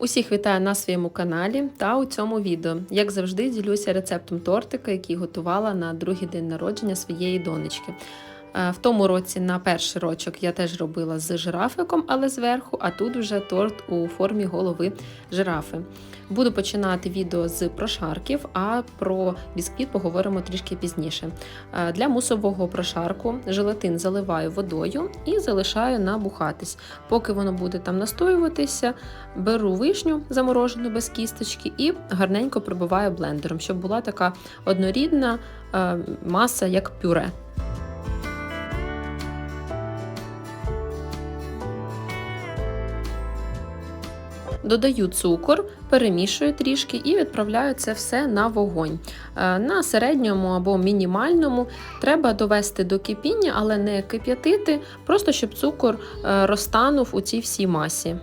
Усіх вітаю на своєму каналі та у цьому відео. Як завжди, ділюся рецептом тортика, який готувала на другий день народження своєї донечки. Е, В тому році на перший рочок я теж робила з жирафиком, але зверху, а тут вже торт у формі голови жирафи. Буду починати відео з прошарків, а про бісквіт поговоримо трішки пізніше. Е, Для мусового прошарку желатин заливаю водою і залишаю набухатись. Поки воно буде там настоюватися, беру вишню заморожену без кісточки і гарненько пробиваю блендером, щоб була така однорідна е, маса, як пюре. Додаю цукор, перемішую трішки і відправляю це все на вогонь. Е, На середньому або мінімальному треба довести до кипіння, але не кип'ятити, просто щоб цукор е, розтанув у цій всій масі.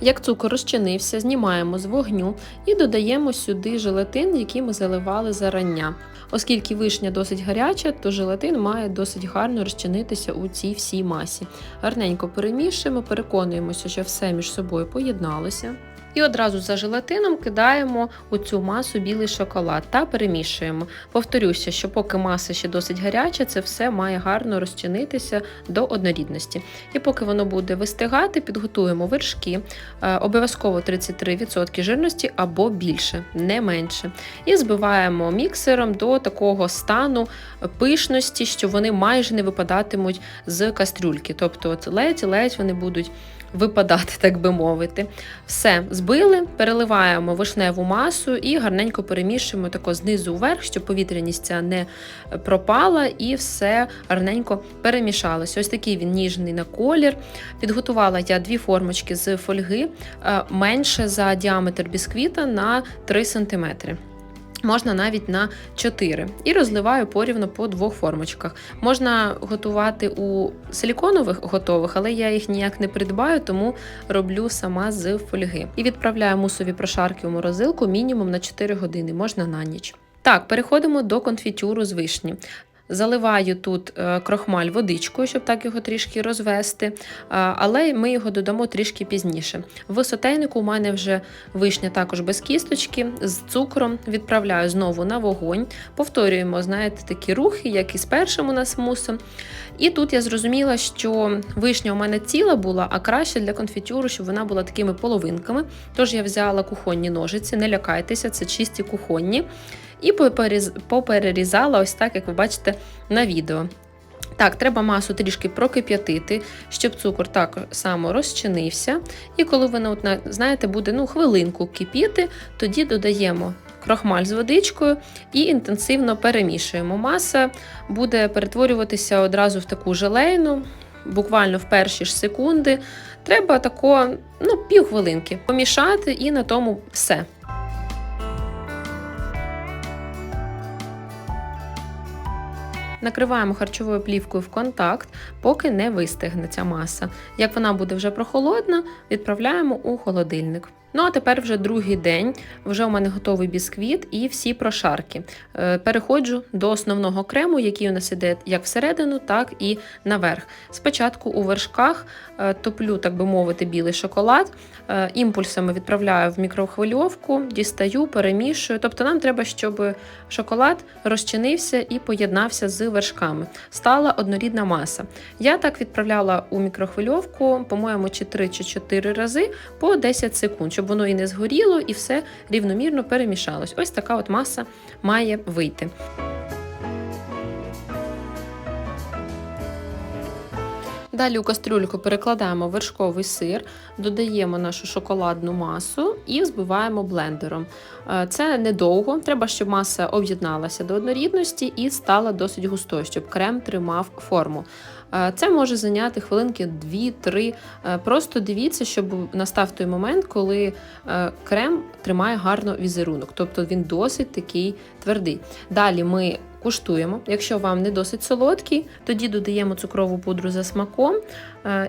Як цукор розчинився, знімаємо з вогню і додаємо сюди желатин, який ми заливали зарання. Оскільки вишня досить гаряча, то желатин має досить гарно розчинитися у цій всій масі. Гарненько перемішуємо, переконуємося, що все між собою поєдналося. І одразу за желатином кидаємо у цю масу білий шоколад та перемішуємо. Повторюся, що поки маса ще досить гаряча, це все має гарно розчинитися до однорідності. І поки воно буде вистигати, підготуємо вершки, е, обов'язково 33% жирності або більше, не менше. І збиваємо міксером до такого стану пишності, що вони майже не випадатимуть з кастрюльки. Тобто ледь-ледь вони будуть випадати, так би мовити. Все, збили, переливаємо вишневу масу і гарненько перемішуємо тако знизу вверх, щоб повітряність ця не пропала, і все гарненько перемішалося. Ось такий він ніжний на колір. Підготувала я дві формочки з фольги е, менше за діаметр бісквіта на 3 см. Можна навіть на 4 і розливаю порівно по двох формочках. Можна готувати у силіконових готових, але я їх ніяк не придбаю, тому роблю сама з фольги. І відправляю мусові прошарки у морозилку мінімум на 4 години, можна на ніч. Так, переходимо до конфітюру з вишні. Заливаю тут е, крохмаль водичкою, щоб так його трішки розвести, але ми його додамо трішки пізніше. В сотейнику у мене вже вишня також без кісточки, з цукром відправляю знову на вогонь. Повторюємо, знаєте, такі рухи, як і з першим у нас мусом. І тут я зрозуміла, що вишня у мене ціла була, а краще для конфітюру, щоб вона була такими половинками. Тож я взяла кухонні ножиці, не лякайтеся, це чисті кухонні. І поперерізала ось так, як ви бачите на відео. Так, треба масу трішки прокип'ятити, щоб цукор так само розчинився. І коли воно, знаєте, буде ну, хвилинку кипіти, тоді додаємо крохмаль з водичкою і інтенсивно перемішуємо. Маса буде перетворюватися одразу в таку желейну, буквально в перші ж секунди. Треба тако ну, півхвилинки помішати, і на тому все. Накриваємо харчовою плівкою в контакт, поки не вистигне ця маса. Як вона буде вже прохолодна, відправляємо у холодильник. Ну а тепер вже другий день, вже у мене готовий бісквіт і всі прошарки. Е, Переходжу до основного крему, який у нас іде як всередину, так і наверх. Спочатку у вершках е, топлю, так би мовити, білий шоколад, е, імпульсами відправляю в мікрохвильовку, дістаю, перемішую. Тобто нам треба, щоб шоколад розчинився і поєднався з вершками. Стала однорідна маса. Я так відправляла у мікрохвильовку, по-моєму, чи 3 чи 4 рази по 10 секунд, щоб воно і не згоріло, і все рівномірно перемішалось. Ось така от маса має вийти. Далі у кастрюльку перекладаємо вершковий сир, додаємо нашу шоколадну масу і збиваємо блендером. Е, Це недовго, треба, щоб маса об'єдналася до однорідності і стала досить густою, щоб крем тримав форму. Е, Це може зайняти хвилинки 2-3. Е, Просто дивіться, щоб настав той момент, коли е, крем тримає гарно візерунок, тобто він досить такий твердий. Далі ми куштуємо. Якщо вам не досить солодкий, тоді додаємо цукрову пудру за смаком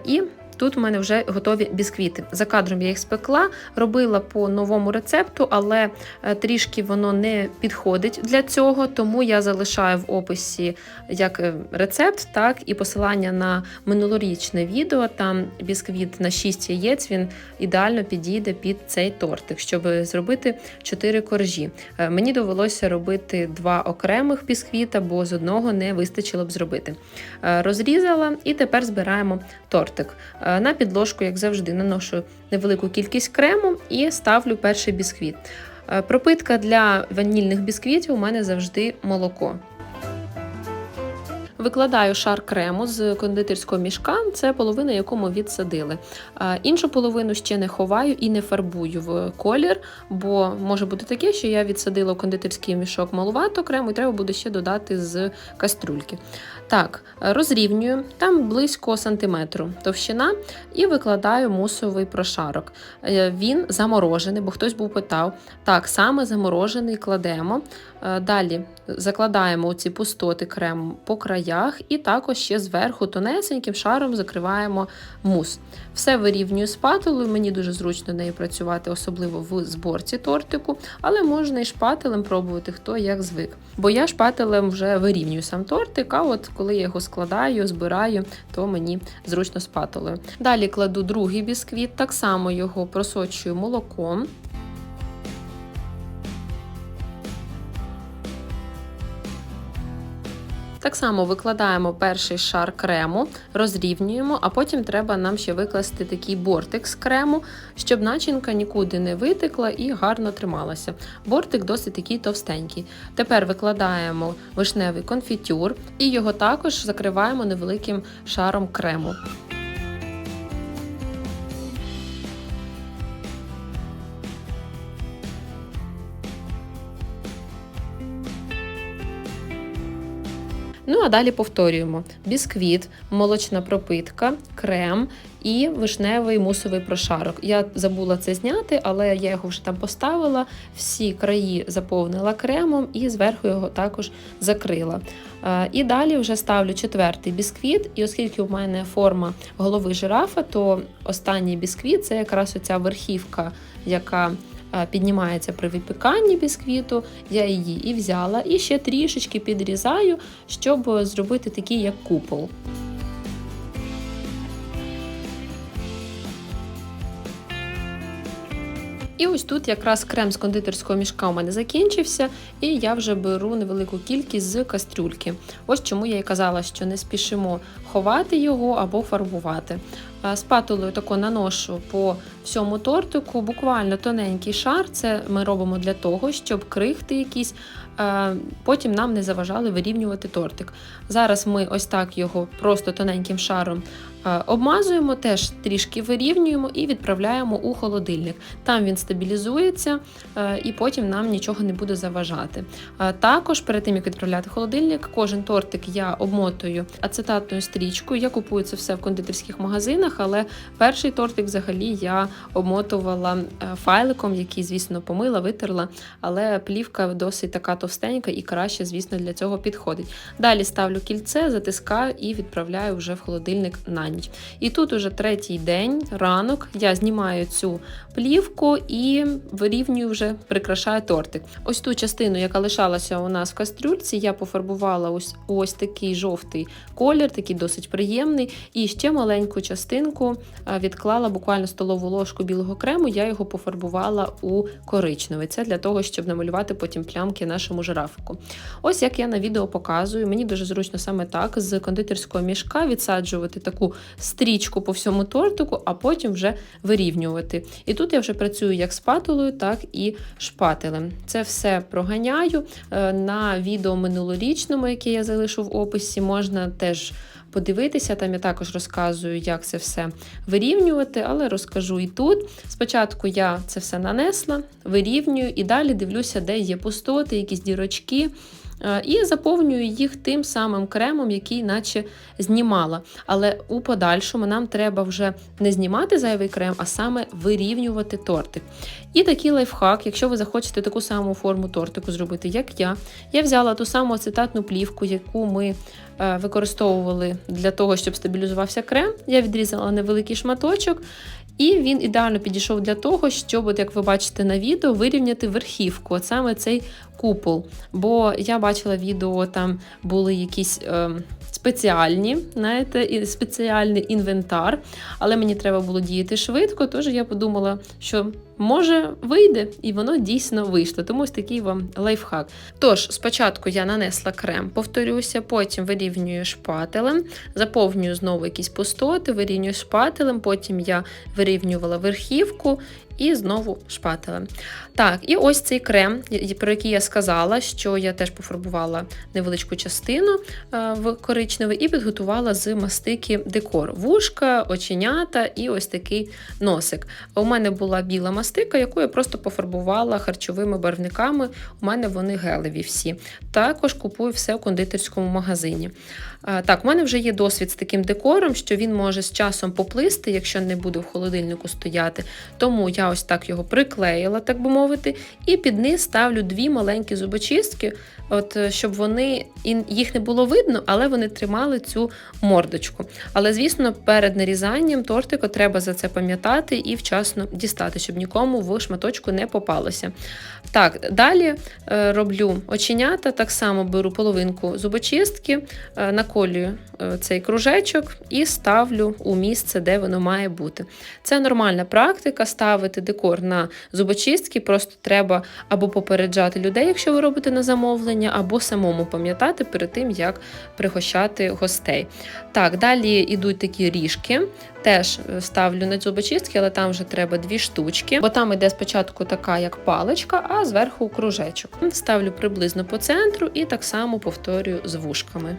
і тут у мене вже готові бісквіти. За кадром я їх спекла, робила по новому рецепту, але е, трішки воно не підходить для цього, тому я залишаю в описі як е, рецепт, так і посилання на минулорічне відео. Там бісквіт на 6 яєць він ідеально підійде під цей тортик, щоб зробити 4 коржі. Е, Мені довелося робити два окремих бісквіта, бо з одного не вистачило б зробити. Розрізала і тепер збираємо тортик. Е, На підложку, як завжди, наношу невелику кількість крему і ставлю перший бісквіт. Е, Пропитка для ванільних бісквітів у мене завжди молоко. Викладаю шар крему з кондитерського мішка, це половина, яку ми відсадили. Іншу половину ще не ховаю і не фарбую в колір, бо може бути таке, що я відсадила кондитерський мішок малувато крему, і треба буде ще додати з кастрюльки. Так, розрівнюю, там близько сантиметру товщина, і викладаю мусовий прошарок. Е, Він заморожений, бо хтось був питав. Так, саме заморожений кладемо. Е, Далі закладаємо ці пустоти крему по краях, і також ще зверху тонесеньким шаром закриваємо мус. Все вирівнюю спатулою, мені дуже зручно нею працювати, особливо в зборці тортику, але можна і шпателем пробувати, хто як звик. Бо я шпателем вже вирівнюю сам тортик, а от коли я його складаю, збираю, то мені зручно спатулою. Далі кладу другий бісквіт, так само його просочую молоком. Так само викладаємо перший шар крему, розрівнюємо, а потім треба нам ще викласти такий бортик з крему, щоб начинка нікуди не витекла і гарно трималася. Бортик досить такий товстенький. Тепер викладаємо вишневий конфітюр і його також закриваємо невеликим шаром крему. А далі повторюємо: бісквіт, молочна пропитка, крем і вишневий мусовий прошарок. Я забула це зняти, але я його вже там поставила. Всі краї заповнила кремом і зверху його також закрила. Е, І далі вже ставлю четвертий бісквіт, і оскільки у мене форма голови жирафа, то останній бісквіт це якраз оця верхівка, яка піднімається при випіканні бісквіту. Я її і взяла, і ще трішечки підрізаю, щоб зробити такий як купол. І ось тут якраз крем з кондитерського мішка у мене закінчився, і я вже беру невелику кількість з кастрюльки. Ось чому я і казала, що не спішимо ховати його або фарбувати. Спатулою тако наношу по всьому тортику, буквально тоненький шар. Це ми робимо для того, щоб крихти якісь е, потім нам не заважали вирівнювати тортик. Зараз ми ось так його просто тоненьким шаром обмазуємо, теж трішки вирівнюємо і відправляємо у холодильник. Там він стабілізується е, і потім нам нічого не буде заважати. Е, Також перед тим як відправляти в холодильник, кожен тортик я обмотую ацетатною стрічкою. Я купую це все в кондитерських магазинах, але перший тортик взагалі я обмотувала е, файликом, який, звісно, помила, витерла, але плівка досить така товстенька і краще, звісно, для цього підходить. Далі ставлю кільце, затискаю і відправляю вже в холодильник на ніч. І тут уже третій день, ранок, я знімаю цю плівку і вирівнюю вже прикрашаю тортик. Ось ту частину, яка лишалася у нас в кастрюльці, я пофарбувала ось ось такий жовтий колір, такий досить приємний. І ще маленьку частинку відклала буквально столову ложку білого крему, я його пофарбувала у коричневий. Це для того, щоб намалювати потім плямки нашому жирафику. Ось як я на відео показую, мені дуже зручно саме так з кондитерського мішка відсаджувати таку стрічку по всьому тортику, а потім вже вирівнювати. І тут я вже працюю як спатулою, так і шпателем. Це все проганяю Е, на відео минулорічному, яке я залишу в описі, можна теж. Подивитися, там я також розказую, як це все вирівнювати, але розкажу і тут. Спочатку я це все нанесла, вирівнюю і далі дивлюся, де є пустоти, якісь дірочки. Е, і заповнюю їх тим самим кремом, який наче знімала. Але у подальшому нам треба вже не знімати зайвий крем, а саме вирівнювати тортик. І такий лайфхак, якщо ви захочете таку саму форму тортику зробити, як я, я взяла ту саму ацетатну плівку, яку ми е, використовували для того, щоб стабілізувався крем. Я відрізала невеликий шматочок. І він ідеально підійшов для того, щоб, от як ви бачите на відео, вирівняти верхівку, от саме цей купол. Бо я бачила відео, там були якісь е, спеціальні, знаєте, спеціальний інвентар, але мені треба було діяти швидко, тож я подумала, що може вийде, і воно дійсно вийшло. Тому ось такий вам лайфхак. Тож, спочатку я нанесла крем, повторюся, потім вирівнюю шпателем, заповнюю знову якісь пустоти, вирівнюю шпателем, потім я вирівнювала верхівку. І знову шпателем. Так, і ось цей крем, про який я сказала, що я теж пофарбувала невеличку частину е, в коричневий і підготувала з мастики декор. Вушка, оченята і ось такий носик. У мене була біла мастика, яку я просто пофарбувала харчовими барвниками. У мене вони гелеві всі. Також купую все у кондитерському магазині. Е, Так, у мене вже є досвід з таким декором, що він може з часом поплисти, якщо не буде в холодильнику стояти. Тому я ось так його приклеїла, так би мовити, і під низ ставлю дві маленькі зубочистки, от, е, щоб вони їх не було видно, але вони тримали цю мордочку. Але, звісно, перед нарізанням тортику треба за це пам'ятати і вчасно дістати, щоб нікому в шматочку не попалося. Так, далі е, роблю оченята, так само беру половинку зубочистки, е, наколюю цей кружечок і ставлю у місце, де воно має бути. Це нормальна практика ставити декор на зубочистки, просто треба або попереджати людей, якщо ви робите на замовлення, або самому пам'ятати перед тим, як пригощати гостей. Так, далі йдуть такі ріжки. Теж е, ставлю на зубочистки, але там вже треба дві штучки, бо там іде спочатку така, як паличка, а зверху кружечок. Ставлю приблизно по центру і так само повторюю з вушками.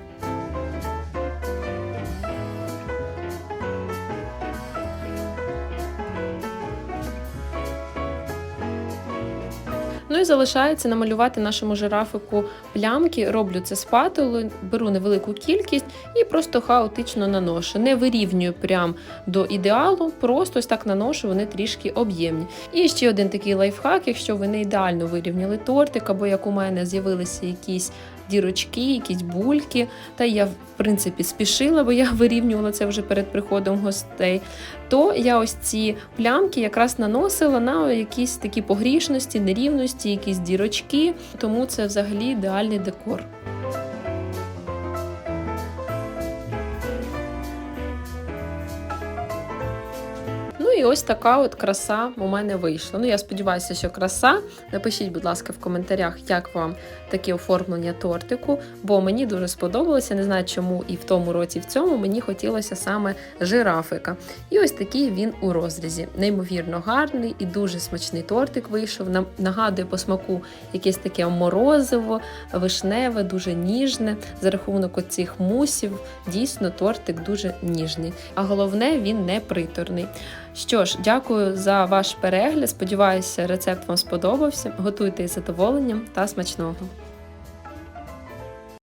Залишається намалювати нашому жирафику плямки. Роблю це спатулою, беру невелику кількість і просто хаотично наношу. Не вирівнюю прям до ідеалу, просто ось так наношу, вони трішки об'ємні. І ще один такий лайфхак, якщо ви не ідеально вирівняли тортик, або як у мене з'явилися якісь дірочки, якісь бульки. Та я, в принципі, спішила, бо я вирівнювала це вже перед приходом гостей. То я ось ці плямки якраз наносила на якісь такі погрішності, нерівності, якісь дірочки. Тому це взагалі ідеальний декор. І ось така от краса у мене вийшла. Ну, я сподіваюся, що краса. Напишіть, будь ласка, в коментарях, як вам таке оформлення тортику, бо мені дуже сподобалося. Не знаю, чому і в тому році, і в цьому мені хотілося саме жирафика. І ось такий він у розрізі. Неймовірно гарний і дуже смачний тортик вийшов. Нагадує по смаку якесь таке морозиво, вишневе, дуже ніжне. За рахунок оцих мусів, дійсно тортик дуже ніжний. А головне, він не приторний. Що ж, дякую за ваш перегляд. Сподіваюся, рецепт вам сподобався. Готуйте із задоволенням та смачного.